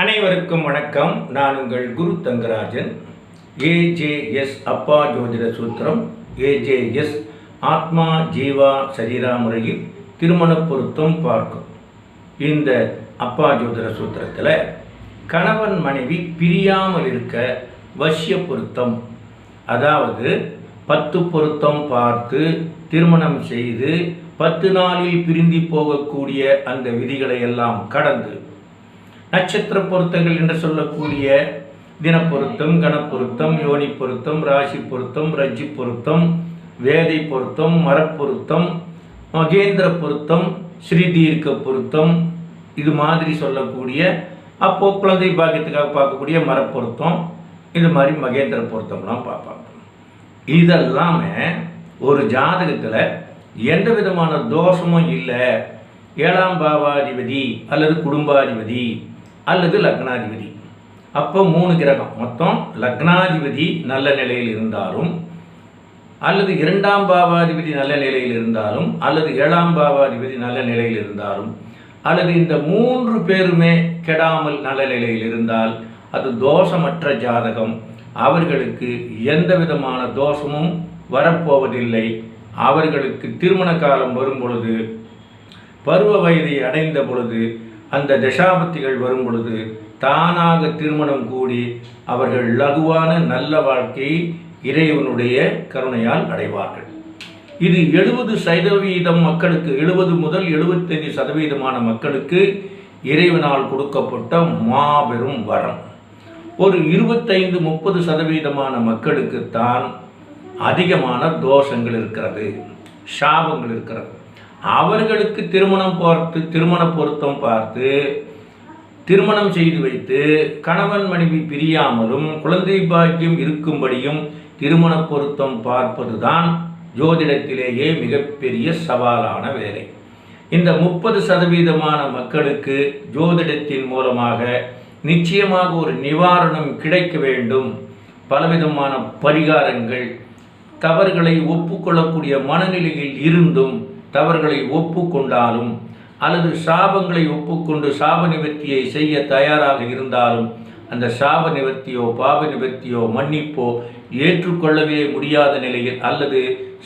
அனைவருக்கும் வணக்கம். நான் உங்கள் குரு தங்கராஜன். ஏஜேஎஸ் அப்பா ஜோதிட சூத்திரம். ஏஜேஎஸ் ஆத்மா ஜீவா சரீரா முறையில் திருமண பொருத்தம் பார்க்கும். இந்த அப்பா ஜோதிட சூத்திரத்தில் கணவன் மனைவி பிரியாமல் இருக்க வசிய பொருத்தம். அதாவது பத்து பொருத்தம் பார்த்து திருமணம் செய்து பத்து நாளில் பிரிந்து போகக்கூடிய அந்த விதிகளை எல்லாம் கடந்து நட்சத்திர பொருத்தங்கள் என்று சொல்லக்கூடிய தினப்பொருத்தம் கணப்பொருத்தம் யோனி பொருத்தம் ராசி பொருத்தம் ரஜ்ஜி பொருத்தம் வேதை பொருத்தம் மரப்பொருத்தம் மகேந்திர பொருத்தம் ஸ்ரீதீர்க்க பொருத்தம் இது மாதிரி சொல்லக்கூடிய அப்போ குழந்தை பாக்கியத்துக்காக பார்க்கக்கூடிய மரப்பொருத்தம் இது மாதிரி மகேந்திர பொருத்தம்லாம் பார்ப்பாங்க. இதெல்லாமே ஒரு ஜாதகத்தில் எந்த விதமான தோஷமும் இல்லை. ஏழாம் பாவாதிபதி அல்லது குடும்பாதிபதி அல்லது லக்னாதிபதி. அப்போ மூணு கிரகம். மொத்தம் லக்னாதிபதி நல்ல நிலையில் இருந்தாலும் அல்லது இரண்டாம் பாவாதிபதி நல்ல நிலையில் இருந்தாலும் அல்லது ஏழாம் பாவாதிபதி நல்ல நிலையில் இருந்தாலும் அல்லது இந்த மூன்று பேருமே கெடாமல் நல்ல நிலையில் இருந்தால் அது தோஷமற்ற ஜாதகம். அவர்களுக்கு எந்த விதமான தோஷமும் வரப்போவதில்லை. அவர்களுக்கு திருமண காலம் வரும் பொழுது பருவ வயதை அடைந்த பொழுது அந்த தசாபத்திகள் வரும் பொழுது தானாக திருமணம் கூடி அவர்கள் லகுவான நல்ல வாழ்க்கையை இறைவனுடைய கருணையால் அடைவார்கள். இது எழுபது சதவீதம் மக்களுக்கு எழுபது முதல் எழுபத்தைந்து சதவீதமான மக்களுக்கு இறைவனால் கொடுக்கப்பட்ட மாபெரும் வரம். ஒரு இருபத்தைந்து முப்பது சதவீதமான மக்களுக்குத்தான் அதிகமான தோஷங்கள் இருக்கிறது சாபங்கள் இருக்கிறது. அவர்களுக்கு திருமணம் பார்த்து திருமண பொருத்தம் பார்த்து திருமணம் செய்து வைத்து கணவன் மனைவி பிரியாமலும் குழந்தை பாக்கியம் இருக்கும்படியும் திருமண பொருத்தம் பார்ப்பதுதான் ஜோதிடத்திலேயே மிகப்பெரிய சவாலான வேலை. இந்த முப்பது சதவீதமான மக்களுக்கு ஜோதிடத்தின் மூலமாக நிச்சயமாக ஒரு நிவாரணம் கிடைக்க வேண்டும். பலவிதமான பரிகாரங்கள் தவறுகளை ஒப்புக்கொள்ளக்கூடிய மனநிலையில் இருந்தும் தவறுகளை ஒப்புக்கொண்டாலும் அல்லது சாபங்களை ஒப்புக்கொண்டு சாப நிவர்த்தியை செய்ய தயாராக இருந்தாலும் அந்த சாப நிவர்த்தியோ பாப நிவர்த்தியோ மன்னிப்போ ஏற்றுக்கொள்ளவே முடியாத நிலையில் அல்லது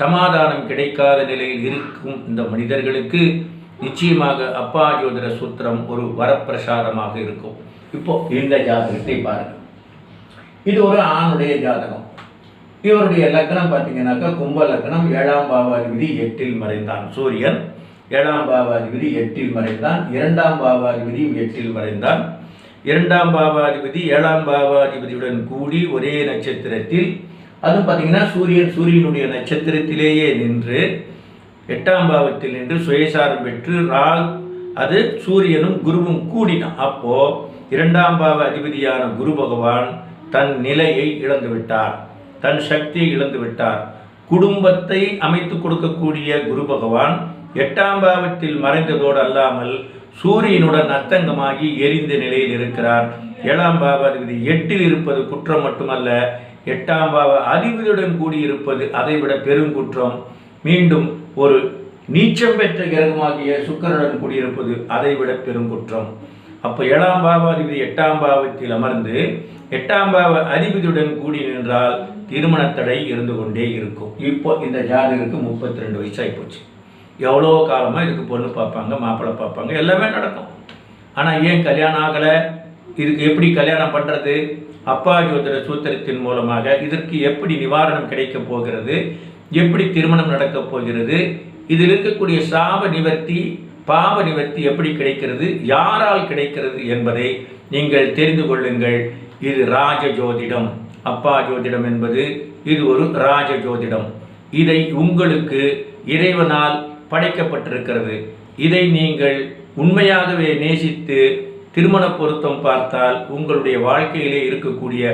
சமாதானம் கிடைக்காத நிலையில் இருக்கும் இந்த மனிதர்களுக்கு நிச்சயமாக அப்பா ஜோதிட சூத்திரம் ஒரு வரப்பிரசாதமாக இருக்கும். இப்போ இந்த ஜாதகத்தை பாருங்கள். இது ஒரு ஆணுடைய ஜாதகம். இவருடைய லக்னம் பார்த்தீங்கன்னாக்கா கும்ப லக்னம் ஏழாம் பாவாதிபதி எட்டில் மறைந்தான். சூரியன் ஏழாம் பாவாதிபதி எட்டில் மறைந்தான். இரண்டாம் பாவாதிபதியும் எட்டில் மறைந்தான். இரண்டாம் பாவாதிபதி ஏழாம் பாவாதிபதியுடன் கூடி ஒரே நட்சத்திரத்தில் அதுவும் பார்த்தீங்கன்னா சூரியன் சூரியனுடைய நட்சத்திரத்திலேயே நின்று எட்டாம் பாவத்தில் நின்று சுயசாரம் பெற்று ரால் அது சூரியனும் குருவும் கூடினான். அப்போ இரண்டாம் பாவ அதிபதியான குரு பகவான் தன் நிலையை இழந்து விட்டார் தன் சக்தியை இழந்து விட்டார். குடும்பத்தை அமைத்து கொடுக்கக்கூடிய குரு பகவான் எட்டாம் பாவத்தில் மறைந்ததோடு அல்லாமல் சூரியனுடன் அத்தங்கமாகி எரிந்த நிலையில் இருக்கிறார். ஏழாம் பாவ அதிபதி எட்டில் இருப்பது குற்றம் மட்டுமல்ல எட்டாம் பாவ அதிபதியுடன் கூடியிருப்பது அதைவிட பெருங்குற்றம் மீண்டும் ஒரு நீச்சம் பெற்ற கிரகமாகிய சுக்கரனுடன் கூடியிருப்பது அதைவிட பெருங்குற்றம் அப்போ ஏழாம் பாவாதிபதி எட்டாம் பாவத்தில் அமர்ந்து எட்டாம் பாவ அதிபதியுடன் கூடி நின்றால் திருமண தடை இருந்து கொண்டே இருக்கும். இப்போ இந்த ஜாதகருக்கு முப்பத்தி ரெண்டு வயசாகி போச்சு எவ்வளோ காலமாக இதுக்கு பொண்ணு பார்ப்பாங்க மாப்பிள்ளை பார்ப்பாங்க எல்லாமே நடக்கும். ஆனால் ஏன் கல்யாணம் ஆகலை? இதுக்கு எப்படி கல்யாணம் பண்ணுறது அப்பா ஜோதிட சூத்திரத்தின் மூலமாக இதற்கு எப்படி நிவாரணம் கிடைக்க போகிறது? எப்படி திருமணம் நடக்கப் போகிறது? இதில் இருக்கக்கூடிய சாப நிவர்த்தி பாவ நிவர்த்தி எப்படி கிடைக்கிறது? யாரால் கிடைக்கிறது என்பதை நீங்கள் தெரிந்து கொள்ளுங்கள். இது ராஜ ஜோதிடம். அப்பா ஜோதிடம் என்பது இது ஒரு ராஜ ஜோதிடம் இதை உங்களுக்கு இறைவனால் படைக்கப்பட்டிருக்கிறது. இதை நீங்கள் உண்மையாகவே நேசித்து திருமண பொருத்தம் பார்த்தால் உங்களுடைய வாழ்க்கையிலே இருக்கக்கூடிய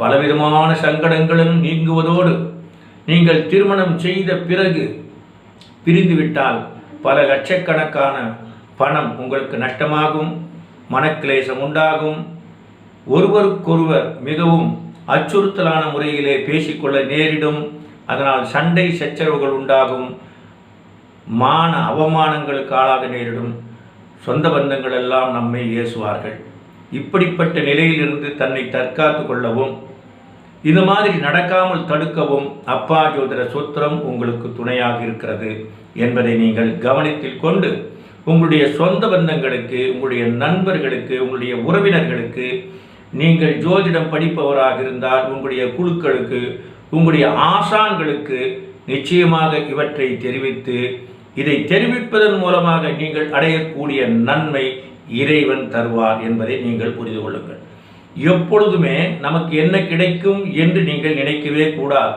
பலவிதமான சங்கடங்களும் நீங்குவதோடு நீங்கள் திருமணம் செய்த பிறகு பிரிந்துவிட்டால் பல லட்சக்கணக்கான பணம் உங்களுக்கு நஷ்டமாகும் மனக்கிளேசம் உண்டாகும். ஒருவருக்கொருவர் மிகவும் அச்சுறுத்தலான முறையிலே பேசிக்கொள்ள நேரிடும். அதனால் சண்டை சச்சரவுகள் உண்டாகும். மான அவமானங்களுக்கு ஆளாக நேரிடும். சொந்த பந்தங்கள் எல்லாம் நம்மை ஏசுவார்கள். இப்படிப்பட்ட நிலையிலிருந்து தன்னை தற்காத்து கொள்ளவும் இது மாதிரி நடக்காமல் தடுக்கவும் அப்பா ஜோதிட சூத்திரம் உங்களுக்கு துணையாக இருக்கிறது என்பதை நீங்கள் கவனத்தில் கொண்டு உங்களுடைய சொந்த பந்தங்களுக்கு உங்களுடைய நண்பர்களுக்கு உங்களுடைய உறவினர்களுக்கு நீங்கள் ஜோதிடம் படிப்பவராக இருந்தால் உங்களுடைய குழுக்களுக்கு உங்களுடைய ஆசான்களுக்கு நிச்சயமாக இவற்றை தெரிவித்து இதை தெரிவிப்பதன் மூலமாக நீங்கள் அடையக்கூடிய நன்மை இறைவன் தருவார் என்பதை நீங்கள் புரிந்து கொள்ளுங்கள். எப்பொழுதுமே நமக்கு என்ன கிடைக்கும் என்று நீங்கள் நினைக்கவே கூடாது.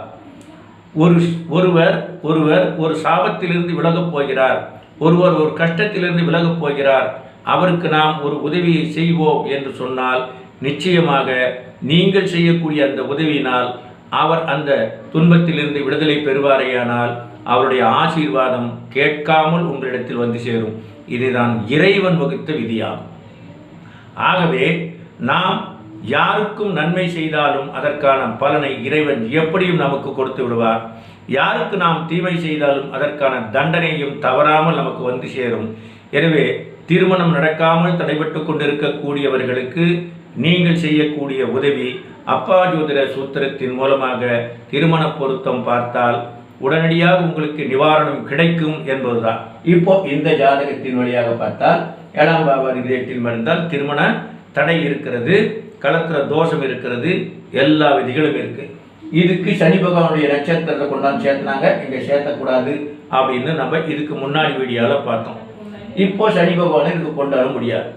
ஒரு ஒருவர் ஒருவர் ஒரு சாபத்திலிருந்து விலகப் போகிறார். ஒருவர் ஒரு கஷ்டத்திலிருந்து விலகப் போகிறார். அவருக்கு நாம் ஒரு உதவியை செய்வோம் என்று சொன்னால் நிச்சயமாக நீங்கள் செய்யக்கூடிய அந்த உதவியினால் அவர் அந்த துன்பத்திலிருந்து விடுதலை பெறுவாரேயானால் அவருடைய ஆசீர்வாதம் கேட்காமல் உங்களிடத்தில் வந்து சேரும். இதுதான் இறைவன் வகுத்த விதியாகும். ஆகவே நாம் யாருக்கும் நன்மை செய்தாலும் அதற்கான பலனை இறைவன் எப்படியும் நமக்கு கொடுத்து விடுவார். யாருக்கு நாம் தீமை செய்தாலும் அதற்கான தண்டனையும் தவறாமல் நமக்கு வந்து சேரும். எனவே திருமணம் நடக்காமல் தடைபட்டு கொண்டிருக்கக்கூடியவர்களுக்கு நீங்கள் செய்யக்கூடிய உதவி அப்பா ஜோதிட சூத்திரத்தின் மூலமாக திருமண பொருத்தம் பார்த்தால் உடனடியாக உங்களுக்கு நிவாரணம் கிடைக்கும் என்பதுதான். இப்போ இந்த ஜாதகத்தின் வழியாக பார்த்தால் ஏழாம் பாவாதி விதயத்தில் மறந்தால் திருமண தடை இருக்கிறது கலத்திர தோஷம் இருக்கிறது எல்லா விதிகளும் இருக்கு. இதுக்கு சனி பகவானுடைய நட்சத்திரத்தை கொண்டாந்து சேர்த்துனாங்க இங்கே சேர்த்தக்கூடாது அப்படின்னு நம்ம இதுக்கு முன்னாடி வீடியோவில் பார்த்தோம். இப்போ சனி பகவானை இதுக்கு கொண்டாட முடியாது.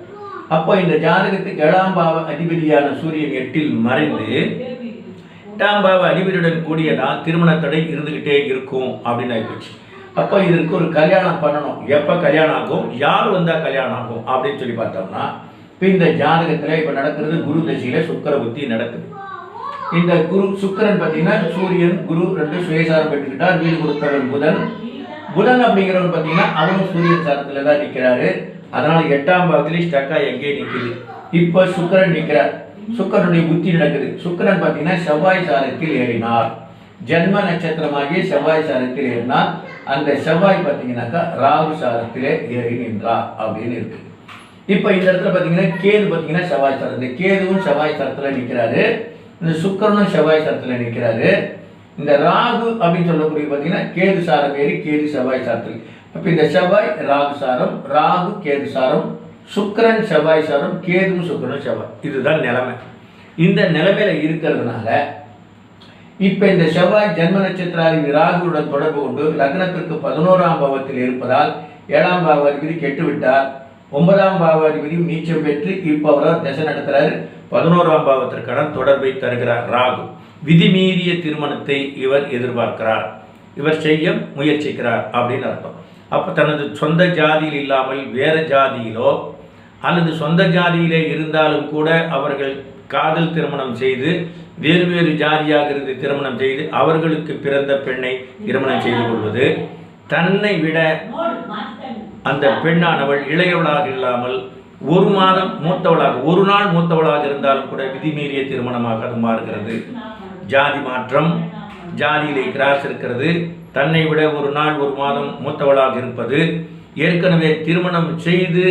அப்போ இந்த ஜாதகத்துக்கு ஏழாம் பாவ அதிபதியான சூரியன் எட்டில் மறைந்து எட்டாம் பாவ அதிபதியுடன் கூடியதான் திருமண தடை இருந்துகிட்டே இருக்கும் அப்படின்னு ஆயிப்போச்சு. அப்போ இதற்கு ஒரு கல்யாணம் பண்ணணும். எப்போ கல்யாணம் ஆகும்? யார் வந்தால் கல்யாணம் ஆகும்? அப்படின்னு சொல்லி பார்த்தோம்னா இப்போ இந்த ஜாதகத்தில் இப்போ நடக்கிறது குரு தசையில் சுக்கர புத்தி நடக்குது. இந்த குரு சுக்கரன் பார்த்தீங்கன்னா சூரியன் குரு ரெண்டு சுயசாரம் பெற்றுக்கிட்டார். வீடு கொடுத்தவன் புதன் புதன் அப்படிங்கிறவர் பார்த்தீங்கன்னா அதுவும் சூரியன் சாரத்தில் தான் நிற்கிறாரு அதனால எட்டாம் பாகத்திலே ஸ்டக்கா எங்கே நிற்குது இப்போ சுக்கரன் நிற்கிறார் சுக்கரனுடைய புத்தி நடக்குது. சுக்கரன் பார்த்தீங்கன்னா செவ்வாய் சாரத்தில் ஏறினார். ஜென்ம நட்சத்திரமாகிய செவ்வாய் சாரத்தில் ஏறினார். அந்த செவ்வாய் பார்த்தீங்கன்னாக்கா ராகு சாரத்திலே ஏறி நின்றார் அப்படின்னு இருக்கு. இப்போ இந்த இடத்துல பார்த்தீங்கன்னா கேது பார்த்தீங்கன்னா செவ்வாய் சாரத்தில் கேதுவும் செவ்வாய் சாரத்தில் நிற்கிறாரு இந்த சுக்கரனும் செவ்வாய் சாரத்தில் நிற்கிறாரு இந்த ராகு அப்படின்னு சொல்லக்கூடிய பார்த்தீங்கன்னா கேது சாரம் ஏறி கேது செவ்வாய் சாரத்தில் அப்போ இந்த செவ்வாய் ராகு சாரம் ராகு கேது சாரம் சுக்கரன் செவ்வாய் சாரம் கேதுவும் சுக்கரன் செவ்வாய். இதுதான் நிலைமை. இந்த நிலைமையில இருக்கிறதுனால இப்போ இந்த செவ்வாய் ஜென்ம நட்சத்திராதி ராகுவுடன் தொடர்பு கொண்டு லக்னத்திற்கு பதினோராம் பாவத்தில் இருப்பதால் ஏழாம் பாவாதிபதி கெட்டுவிட்டார். ஒன்பதாம் பாவாதிபதி நீச்சம் பெற்று இப்போ அவரால் தசை நடத்துறாரு. பதினோராம் பாவத்திற்கான தொடர்பை தருகிறார் ராகு. விதிமீறிய திருமணத்தை இவர் எதிர்பார்க்கிறார். இவர் செய்ய முயற்சிக்கிறார் அப்படின்னு அர்த்தம். அப்போ தனது சொந்த ஜாதியில் இல்லாமல் வேற ஜாதியிலோ அல்லது சொந்த ஜாதியிலே இருந்தாலும் கூட அவர்கள் காதல் திருமணம் செய்து வேறு வேறு ஜாதியாக இருந்து திருமணம் செய்து அவர்களுக்கு பிறந்த பெண்ணை திருமணம் செய்து கொள்வது தன்னை விட அந்த பெண்ணானவள் இளையவளாக இல்லாமல் ஒரு மாதம் மூத்தவளாக ஒரு நாள் மூத்தவளாக இருந்தாலும் கூட விதிமீறிய திருமணமாக அது மாறுகிறது. ஜாதி மாற்றம் ஜாதியிலே கிராஸ் இருக்கிறது. தன்னை விட ஒரு நாள் ஒரு மாதம் மூத்தவளாக இருப்பது. ஏற்கனவே திருமணம் செய்து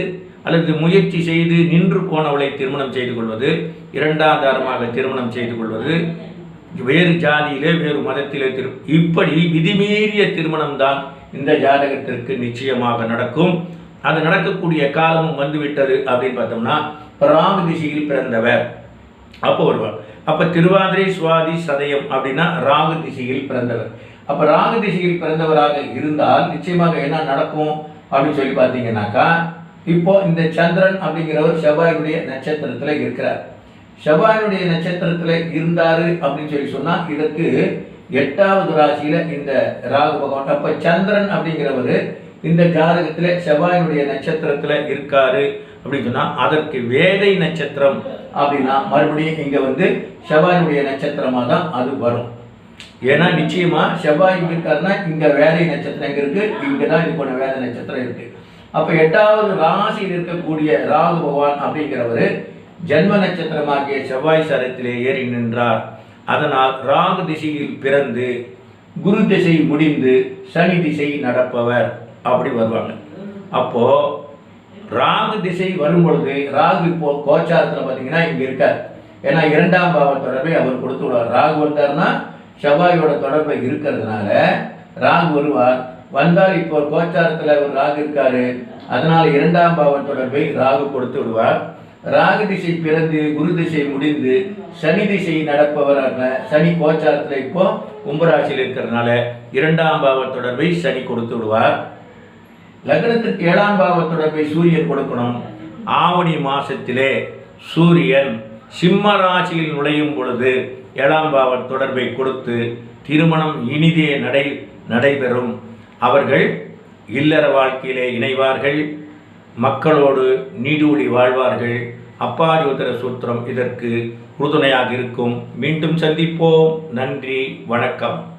அல்லது முயற்சி செய்து நின்று போனவளை திருமணம் செய்து கொள்வது. இரண்டாதாரமாக திருமணம் செய்து கொள்வது. வேறு ஜாதியிலே வேறு மதத்திலே திரு இப்படி விதிமீறிய திருமணம் தான் இந்த ஜாதகத்திற்கு நிச்சயமாக நடக்கும். அது நடக்கக்கூடிய காலமும் வந்துவிட்டது அப்படின்னு பார்த்தோம்னா ராம திசையில் பிறந்தவர். அப்போ வருவார். அப்போ திருவாதிரை சுவாதி சதயம் அப்படின்னா ராகு திசையில் பிறந்தவர். அப்போ ராகு திசையில் பிறந்தவராக இருந்தால் நிச்சயமாக என்ன நடக்கும் அப்படின்னு சொல்லி பார்த்தீங்கன்னாக்கா இப்போ இந்த சந்திரன் அப்படிங்கிறவர் செவ்வாயுடைய நட்சத்திரத்தில் இருக்கிறார். செவ்வாயுடைய நட்சத்திரத்தில் இருந்தார் அப்படின்னு சொல்லி சொன்னால் இதற்கு எட்டாவது ராசியில் இந்த ராகு பகவான் அப்போ சந்திரன் அப்படிங்கிறவர் இந்த ஜாதகத்தில் செவ்வாயினுடைய நட்சத்திரத்தில் இருக்காரு அப்படின்னு சொன்னால் அதற்கு வேதை நட்சத்திரம் அப்படின்னா மறுபடியும் இங்கே வந்து செவ்வாயினுடைய நட்சத்திரமாக தான் அது வரும். ஏன்னா நிச்சயமாக செவ்வாய் இங்கே இருக்காருன்னா இங்கே வேதை நட்சத்திரம் இங்கே இருக்குது இங்கே தான் இது போன வேதை நட்சத்திரம் இருக்குது அப்போ எட்டாவது ராசியில் இருக்கக்கூடிய ராகு பகவான் அப்படிங்கிறவர் ஜென்ம நட்சத்திரமாகிய செவ்வாய் சரத்திலே ஏறி நின்றார். அதனால் ராகு திசையில் பிறந்து குரு திசை முடிந்து சனி திசை நடப்பவர். அப்படி வருவாங்க. அப்போது ராகு திசை வரும் பொழுது ராகு இப்போ கோச்சாரத்தில் பார்த்தீங்கன்னா இங்கே இருக்கார். ஏன்னா இரண்டாம் பாவ தொடர்பை அவர் கொடுத்து விடுவார் ராகு வந்தார்னா செவ்வாயோட தொடர்பை இருக்கிறதுனால ராகு வருவார். வந்தால் இப்போ கோச்சாரத்தில் ஒரு ராகு இருக்காரு. அதனால் இரண்டாம் பாவ தொடர்பை ராகு கொடுத்து விடுவார் ராகு திசை பிறந்து குரு திசை முடிந்து சனி திசை நடப்பவராக சனி கோச்சாரத்தில் இப்போ கும்பராசியில் இருக்கிறதுனால இரண்டாம் பாவ தொடர்பை சனி கொடுத்து விடுவார் லக்னத்திற்கு ஏழாம் பாவ தொடர்பை சூரியன் கொடுக்கணும். ஆவணி மாசத்திலே சூரியன் சிம்ம ராசியில் நுழையும் பொழுது ஏழாம் பாவ தொடர்பை கொடுத்து திருமணம் இனிதே நடை நடைபெறும். அவர்கள் இல்லற வாழ்க்கையிலே இணைவார்கள். மக்களோடு நீடூழி வாழ்வார்கள். அப்பா ஜோதிட சூத்திரம் இதற்கு உறுதுணையாக இருக்கும். மீண்டும் சந்திப்போம். நன்றி. வணக்கம்.